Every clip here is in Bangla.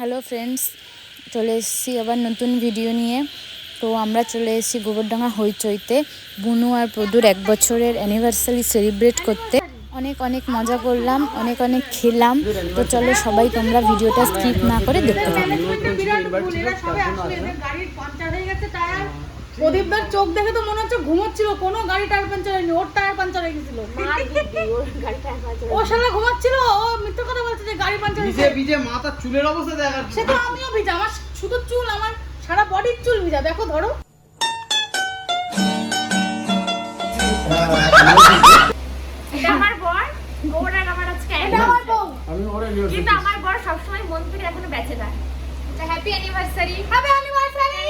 হ্যালো ফ্রেন্ডস চলে এসেছি আবার নতুন ভিডিও নিয়ে। তো আমরা চলে এসেছি গোবরডাঙ্গা হইচইতে। বুনু আর প্রদুর এক বছরের অ্যানিভার্সারি সেলিব্রেট করতে। অনেক অনেক মজা করলাম, অনেক অনেক খেলাম। তো চলো সবাই তোমরা ভিডিওটা স্কিপ না করে দেখতে থাকো। প্রদীপদার চোখ দেখে তো মনে হচ্ছে ঘুমোচ্ছিল কোনো গাড়ি টায়ার পাঞ্চার হয়নি ওর টায়ার পাঞ্চার হয়ে গেছিল। ও শালা ঘুমাচ্ছিল ও মিথ্যে কথা বলছে যে গাড়ি পাঞ্চার ভিজে হয়েছে। ভিজে মাথার চুলের অবস্থা দেখার সে তো আমিও ভিজা আমার শুধু চুল আমার সারা বডির চুল ভিজা দেখো ধরো। আমার বর আর আমার আজকে আমার বউ। আমি ওরে কিন্তু আমার বর সবসময় মন থেকে এখনও বেঁচে যায় happy anniversary happy anniversary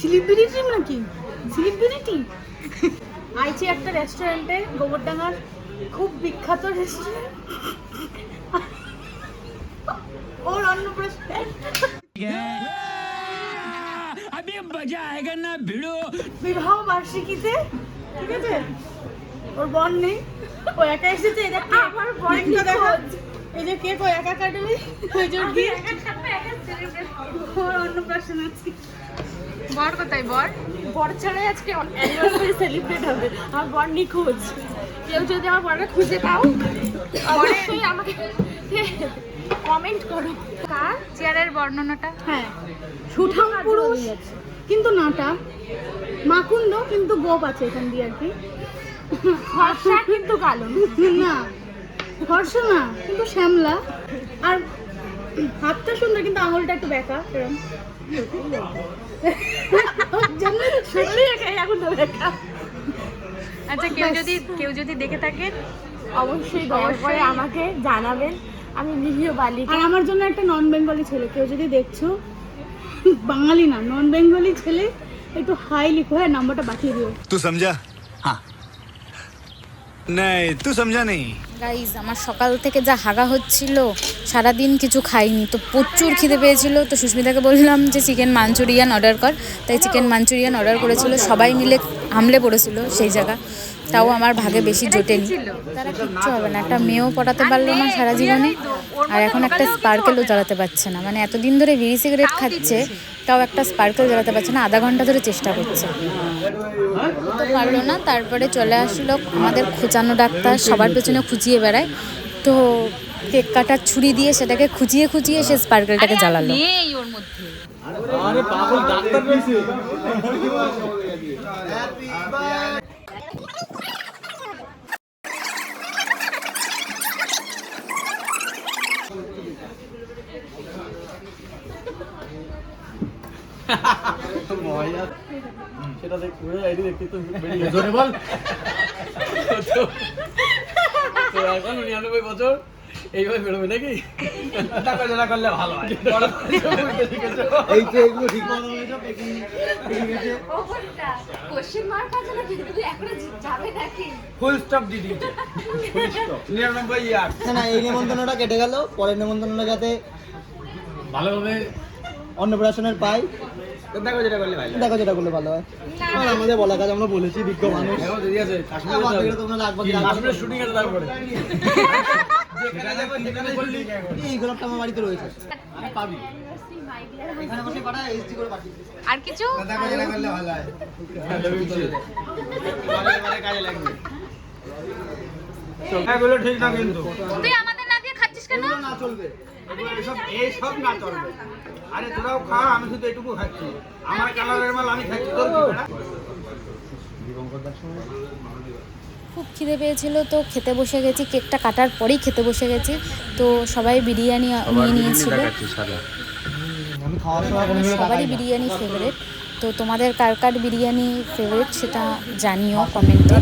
celebrity নাকি? সেলিব্রিটি আইছি একটা রেস্টুরেন্টে গোবরডাঙ্গার খুব বিখ্যাত রেস্টুরেন্ট ওর অন্নপ্রাশন। বিবাহ বার্ষিকীতে ঠিক আছে? ওর বর নেই। ও একা এসেছে এটা আমার বর কেকটা দেখা। এই যে কেক ও একা কাটবে। ওই যে আমি একা থাকব, একা করব। ওর অন্নপ্রাশন আছে। বর কোথায় বর? বর ছাড়াই আজকে অ্যানিভার্সারি সেলিব্রেট হবে। আমার বর নিখোঁজ। কেউ যদি আমার বরকে খুঁজে পাও অবশ্যই আমাকে কমেন্ট করো। কার? চেয়ারের বর্ণনাটা? হ্যাঁ সুঠাম পুরুষ কিন্তু নাটা। মাকুন্দ কিন্তু গোপ আছে এখান দিয়ে আর কি। ফর্সা কিন্তু কালো। না ফর্সা না কিন্তু শ্যামলা। আর হাতটা সুন্দর কিন্তু আঙুলটা একটু বেঁকা এরকম আচ্ছা কেউ যদি কেউ যদি দেখে থাকেন অবশ্যই দয়া করে আমাকে জানাবেন। আমি ভিডিও বালি আর আমার জন্য একটা নন বেঙ্গলি ছেলে কেউ যদি দেখছ বাঙালি না নন বেঙ্গলি ছেলে একটু হাই লিখো হ্যাঁ নাম্বারটা পাঠিয়ে দিও। তুই সমঝা হ্যাঁ নাই তুই সমঝা নেই গাইজ আমার সকাল থেকে যা হাগা হচ্ছিল সারাদিন কিছু খাইনি। তো প্রচুর খিদে পেয়েছিল তো সুস্মিতাকে বললাম যে চিকেন মাঞ্চুরিয়ান অর্ডার কর। তাই চিকেন মাঞ্চুরিয়ান অর্ডার করেছিল। সবাই মিলে হামলে পড়েছিল সেই জায়গা। তাও আমার ভাগে বেশি জোটেনি। তারা কিচ্ছু হবে না। একটা মেয়েও পটাতে পারল না সারা জীবনে। আর এখন একটা স্পার্কেলও জ্বালাতে পারছে না। মানে এতদিন ধরে বিড়ি সিগারেট খাচ্ছে তাও একটা স্পার্কেল জ্বালাতে পারছে না। আধা ঘণ্টা ধরে চেষ্টা করছে। তো পারল না। তারপরে চলে আসলো আমাদের খোঁচানো ডাক্তার। সবার পেছনে খুঁজিয়ে বেড়ায়। তো কেক কাটার ছুরি দিয়ে সেটাকে খুঁজিয়ে খুঁজিয়ে সে স্পার্কেলটাকে জ্বালালো। আরে পাগল ডাক্তার রয়েছে। সেটা দেখতে আইডি দেখতে তো বেরিয়ে জোরে বল। তো এখন নিরানব্বই বছর। এইভাবে বেরোবে নাকি? টাকা করলে ভালো হয়। এই তো এগুলো ঠিক মতো হয়েছে কোশ্চেন মার্ক আছে না কিন্তু এখনও যাবে নাকি? ফুল স্টপ নিরানব্বই ইয়ার না না এই নেমন্তন্নটা কেটে গেল পরের নেমন্তন্নটা যাতে ভালোভাবে অন্নপ্রাশনের পাই। দেখো যেটা করলে ভালো দেখো যেটা করলে ভালো হয়। আমাদের বলা কাজ আমরা বলেছি বিজ্ঞ মানুষ। আছে। তোমরা লাগবে শুটিং আছে তারপরে। এই গোলাপটা আমার বাড়িতে রয়েছে। পাবি এখানে বসে পাঠা এইচডি করে পাঠিয়ে আর কিছু? দেখো যেটা করলে ভালো হয়। কাজে লাগবে এগুলো ঠিক না কিন্তু। তুই আমাদের না দিয়ে খাচ্ছিস কেন? না চলবে। এসব এইসব না চলবে। আরে তোরাও খা আমি শুধু এটুকু খাচ্ছি। আমার কালারের মাল আমি খাচ্ছি। তোর কি? না খুব খিদে পেয়েছিল তো খেতে বসে গেছি। কেকটা কাটার পরেই খেতে বসে গেছি। তো সবাই বিরিয়ানি নিয়ে নিয়েছিল। কিছু সবারই বিরিয়ানি ফেভারেট তো তোমাদের কার কার বিরিয়ানি ফেভারিট সেটা জানিও কমেন্টে।